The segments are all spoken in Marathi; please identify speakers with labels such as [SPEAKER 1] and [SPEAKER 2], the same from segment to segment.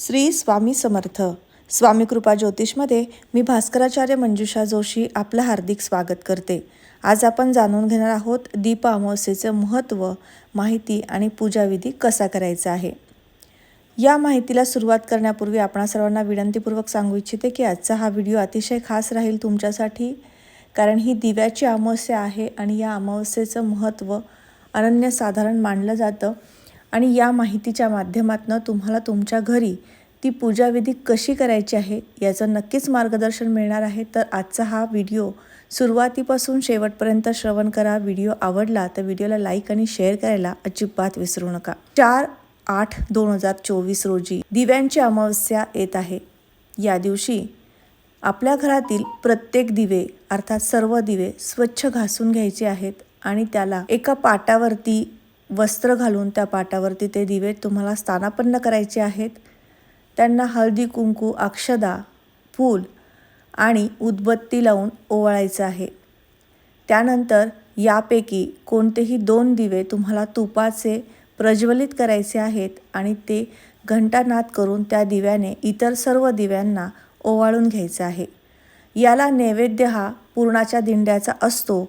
[SPEAKER 1] श्री स्वामी समर्थ. स्वामी कृपा ज्योतिषमध्ये मी भास्कराचार्य मंजुषा जोशी आपलं हार्दिक स्वागत करते. आज आपण जाणून घेणार आहोत दीप अमावस्येचं महत्त्व माहिती आणि पूजाविधी कसा करायचा आहे. या माहितीला सुरुवात करण्यापूर्वी आपणा सर्वांना विनंतीपूर्वक सांगू इच्छिते की आजचा हा व्हिडिओ अतिशय खास राहील तुमच्यासाठी कारण ही दिव्याची अमावस्या आहे आणि या अमावस्येचं महत्त्व अनन्यसाधारण मानलं जातं. आणि या माहितीच्या माध्यमातून तुम्हाला तुमच्या घरी ती पूजाविधी कशी करायची आहे याचं नक्कीच मार्गदर्शन मिळणार आहे. तर आजचा हा व्हिडिओ सुरुवातीपासून शेवटपर्यंत श्रवण करा. व्हिडिओ आवडला तर व्हिडिओला लाईक आणि शेअर करायला अजिबात विसरू नका. चार आठ दोन हजार चोवीस रोजी दिव्यांची अमावस्या येत आहे. या दिवशी आपल्या घरातील प्रत्येक दिवे अर्थात सर्व दिवे स्वच्छ घासून घ्यायचे आहेत आणि त्याला एका पाटावरती वस्त्र घालून त्या पाटावरती ते दिवे तुम्हाला स्थानापन्न करायचे आहेत. त्यांना हळदी कुंकू अक्षदा फूल आणि उदबत्ती लावून ओवाळायचं आहे. त्यानंतर यापैकी कोणतेही दोन दिवे तुम्हाला तुपाचे प्रज्वलित करायचे आहेत आणि ते घंटानाद करून त्या दिव्याने इतर सर्व दिव्यांना ओवाळून घ्यायचं आहे. याला नैवेद्य हा पूर्णाच्या दिंड्याचा असतो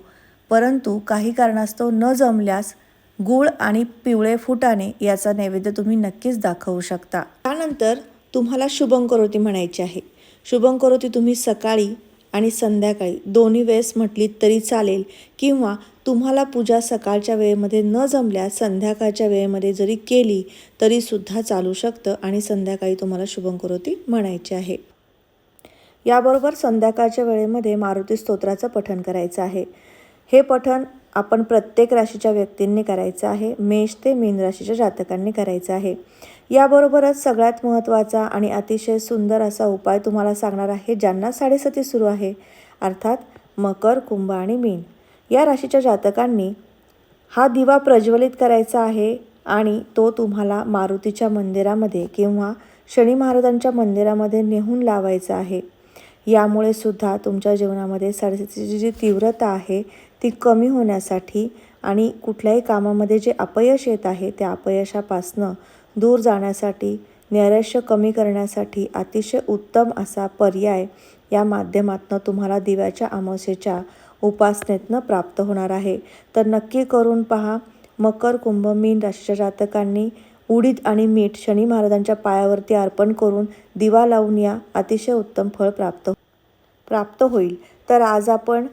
[SPEAKER 1] परंतु काही कारणास्तव न जमल्यास गूळ आणि पिवळे फुटाणे याचा नैवेद्य तुम्ही नक्कीच दाखवू शकता. त्यानंतर तुम्हाला शुभंकरोती म्हणायची आहे. शुभंकरोती तुम्ही सकाळी आणि संध्याकाळी दोन्ही वेळेस म्हटली तरी चालेल किंवा तुम्हाला पूजा सकाळच्या वेळेमध्ये न जमल्यास संध्याकाळच्या वेळेमध्ये जरी केली तरीसुद्धा चालू शकतं आणि संध्याकाळी तुम्हाला शुभंकरोती म्हणायची आहे. याबरोबर संध्याकाळच्या वेळेमध्ये मारुती स्तोत्राचं पठण करायचं आहे. हे पठण आपण प्रत्येक राशीच्या व्यक्तींनी करायचं आहे. मेष ते मीन राशीच्या जातकांनी करायचं आहे. याबरोबरच सगळ्यात महत्त्वाचा आणि अतिशय सुंदर असा उपाय तुम्हाला सांगणार आहे ज्यांना साडेसती सुरू आहे. अर्थात मकर कुंभ आणि मीन. या राशीच्या जातकांनी हा दिवा प्रज्वलित करायचा आहे आणि तो तुम्हाला मारुतीच्या मंदिरामध्ये किंवा शनी महाराजांच्या मंदिरामध्ये नेहून लावायचा आहे. यामुळे सुद्धा तुमच्या जीवनामध्ये साडेसातीची जी तीव्रता आहे ती कमी होण्यासाठी आणि कुठल्याही कामामध्ये जे अपयश येत आहे त्या अपयशापासनं दूर जाण्यासाठी नैराश्य कमी करण्यासाठी अतिशय उत्तम असा पर्याय या माध्यमातून तुम्हाला दिव्याच्या अमावस्येच्या उपासनेतनं प्राप्त होणार आहे. तर नक्की करून पहा मकर कुंभ मीन राशीच्या जातकांनी उडीद आणि मीठ शनी महाराजांच्या पायावरती अर्पण करून दिवा लावून या अतिशय उत्तम फळ प्राप्त प्राप्त होईल. तर आज आपण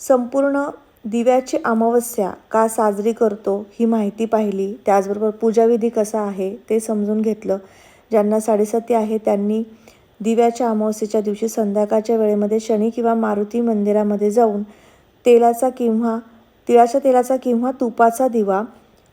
[SPEAKER 1] संपूर्ण दिव्याची अमावस्या का साजरी करतो ही माहिती पाहिली. त्याचबरोबर पूजाविधी कसा आहे ते समजून घेतलं. ज्यांना साडेसती आहे त्यांनी दिव्याच्या अमावस्येच्या दिवशी संध्याकाळच्या वेळेमध्ये शनी किंवा मारुती मंदिरामध्ये जाऊन तेलाचा किंवा तिळाच्या तेलाचा किंवा तुपाचा दिवा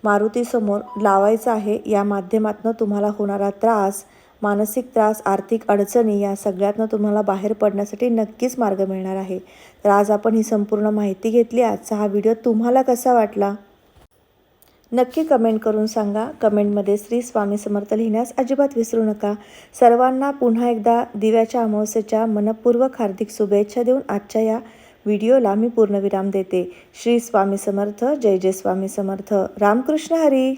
[SPEAKER 1] मारुतीसमोर लावायचं आहे या माध्यमातून तुम्हाला होणारा त्रास मानसिक त्रास आर्थिक अडचणी या सगळ्यातनं तुम्हाला बाहेर पडण्यासाठी नक्कीच मार्ग मिळणार आहे. तर आज आपण ही संपूर्ण माहिती घेतली. आजचा हा व्हिडिओ तुम्हाला कसा वाटला? नक्की कमेंट करून सांगा. कमेंटमध्ये श्री स्वामी समर्थ लिहिण्यास अजिबात विसरू नका. सर्वांना पुन्हा एकदा दिव्याच्या अमावस्येच्या मनपूर्वक हार्दिक शुभेच्छा देऊन आजच्या या व्हिडिओला मी पूर्णविराम देते. श्री स्वामी समर्थ जय जय स्वामी समर्थ. रामकृष्ण हरी.